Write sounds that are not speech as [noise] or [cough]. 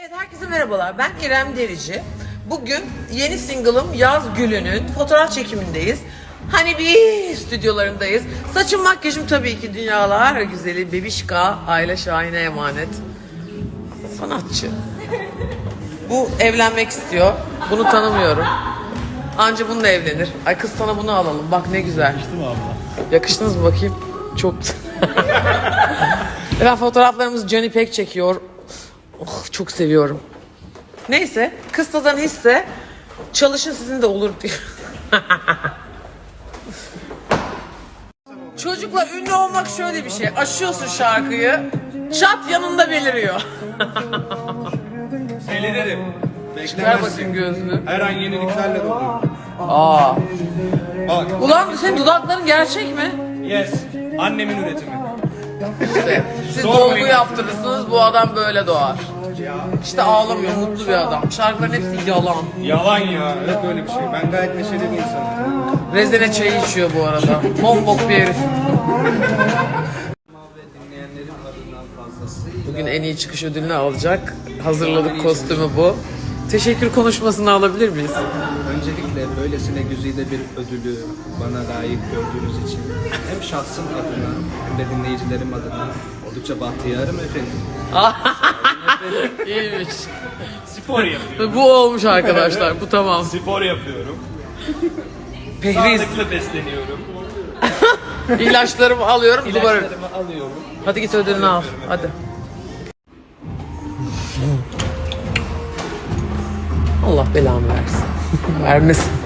Evet herkese merhabalar. Ben İrem Derici. Bugün yeni single'ım Yaz Gülü'nün fotoğraf çekimindeyiz. Hani bir stüdyolarındayız. Saçım makyajım tabii ki dünyalar güzeli Bebişka Aile Şahin'e emanet. Sanatçı. Bu evlenmek istiyor. Bunu tanımıyorum. Anca bununla evlenir. Ay kız sana bunu alalım. Bak ne güzel. Değil mi abla? Yakıştınız mı bakayım? Çok [laughs] Ben fotoğraflarımızı Johnny Peck çekiyor. Oh, çok seviyorum. Neyse, kıstadan hisse çalışın sizin de olur diyor. Çocukla ünlü olmak şöyle bir şey. Aşıyorsun şarkıyı, çat yanında beliriyor. [laughs] Beliririm. Beklemezsin. bakayım gözlüğü. Her an yeniliklerle doluyorum. Aa. Bak. Ulan senin dudakların gerçek mi? Yes. Annemin üretimi. Siz Zor dolgu yaptırırsınız bu adam böyle doğar. İşte ağlamıyor mutlu bir adam. Şarkıların hepsi yalan. Yalan ya. Hep böyle bir şey. Ben gayet neşeli bir insanım. Rezene çayı içiyor bu arada. Bombok bir herif. Bugün en iyi çıkış ödülünü alacak. Hazırladık kostümü bu. Teşekkür konuşmasını alabilir miyiz? Öncelikle böylesine güzide bir ödülü bana layık gördüğünüz için hem şahsım adına hem de dinleyicilerim adına oldukça bahtiyarım efendim. [laughs] İyiymiş. Spor yapıyorum. Bu olmuş arkadaşlar. Bu tamam. Spor yapıyorum. Pehriz. Sağlıklı besleniyorum. [laughs] İlaçlarımı alıyorum. Duvar. İlaçlarımı alıyorum. Hadi git ödülünü al. Hadi. Allah belanı versin. Vermesin.